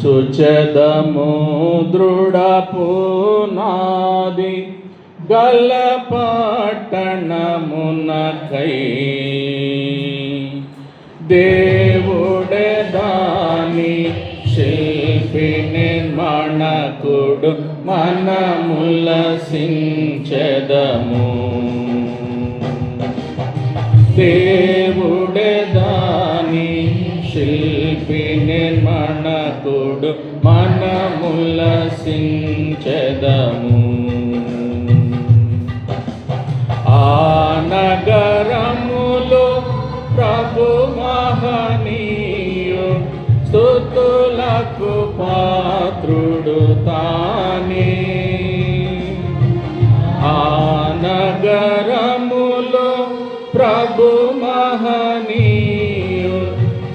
చుచదము దృఢ పునాది గల పట్టణమునకై దేవుడే దాని శిల్పి నిర్మాణకుడు మనముల సించెదము. దేవుడే దాని శిల్పిని నిర్మాణకుడు మనముల సించదము ఆ నగరములో ప్రభు మహనీయు స్థుతులకు పాత్రుడు తా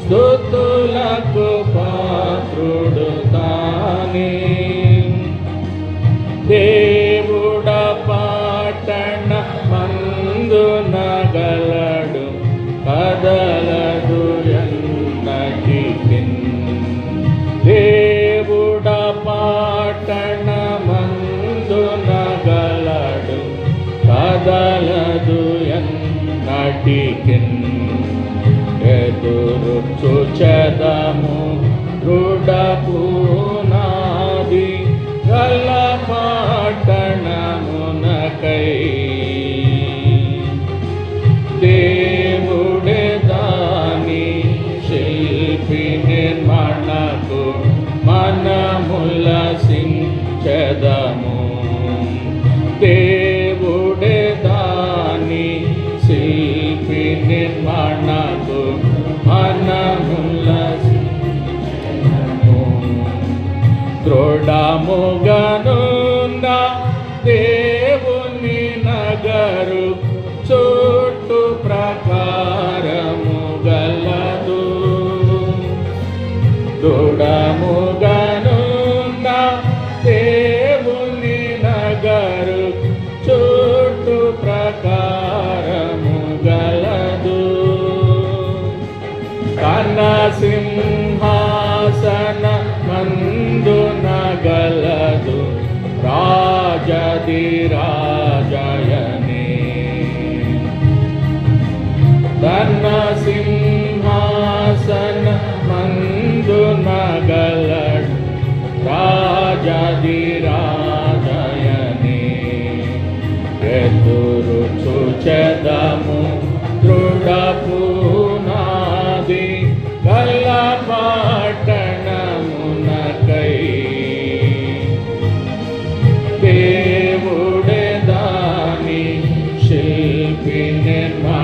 స్తుతులకు పాత్రుడు తానే ఎదురు చూచదము దృఢపు నాది గల పాటణమునకై దేవుడే దాని శిల్పి నిర్మాణకు మనముల సించదము దేవుడే దాని శిల్పి నిర్మాణకు దృఢముగనున్న దేవుని నగరు చుట్టు ప్రకా తన సింహాసన మందు నగలడు రాజది రాజయనే ఎదురు చూచదము దృఢపు పునాది గల పట్టణమునకై దేవుడే దాని శిల్పి నిర్మాణకు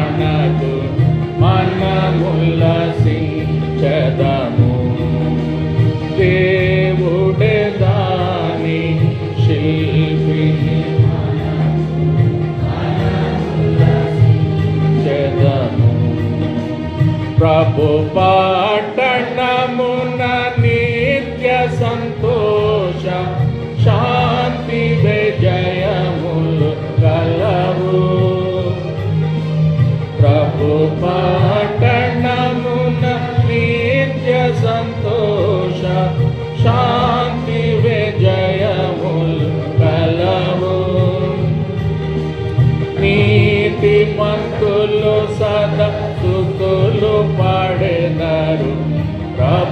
ప్రభు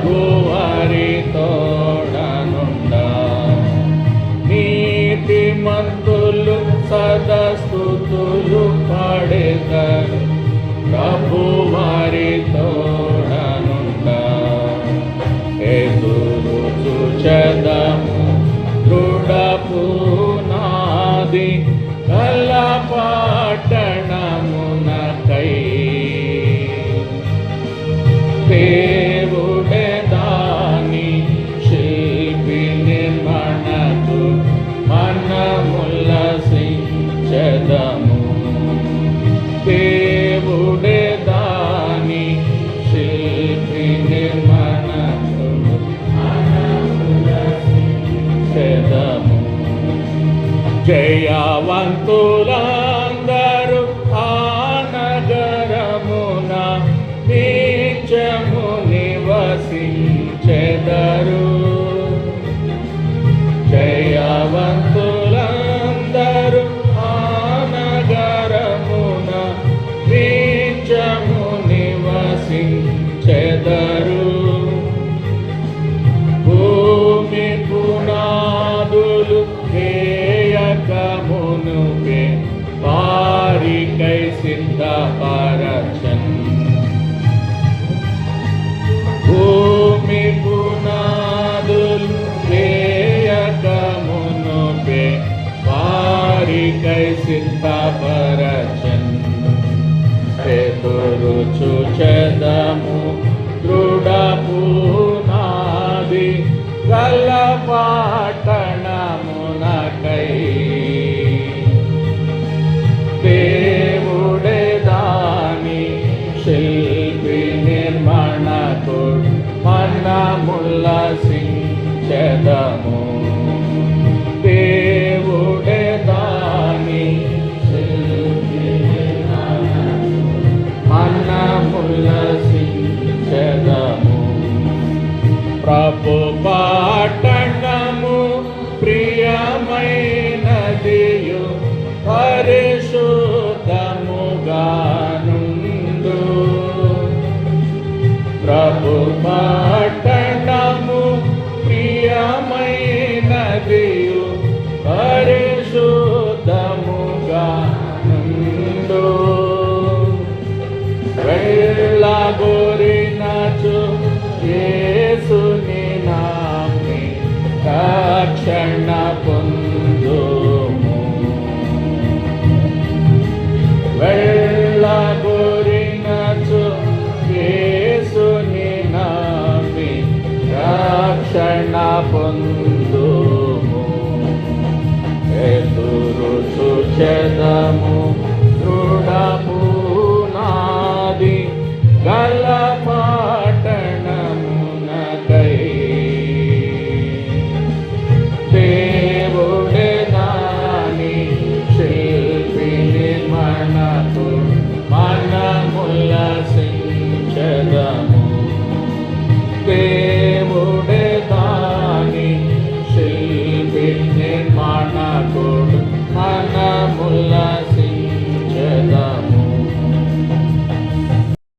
ప్రభు వారి నీతి మంతులు సదా స్థుతులు జయవంతులందరూ సిద్ధపరచన్ భూమి పునాదులు వేయకమునుపే వారికై సిద్ధపరచన్ ఎదురు చూచెదము దృఢ పునాది గల సించదము దేవుడే దాని శిల్పి మనముల్ల ప్రభు పాట Thank you.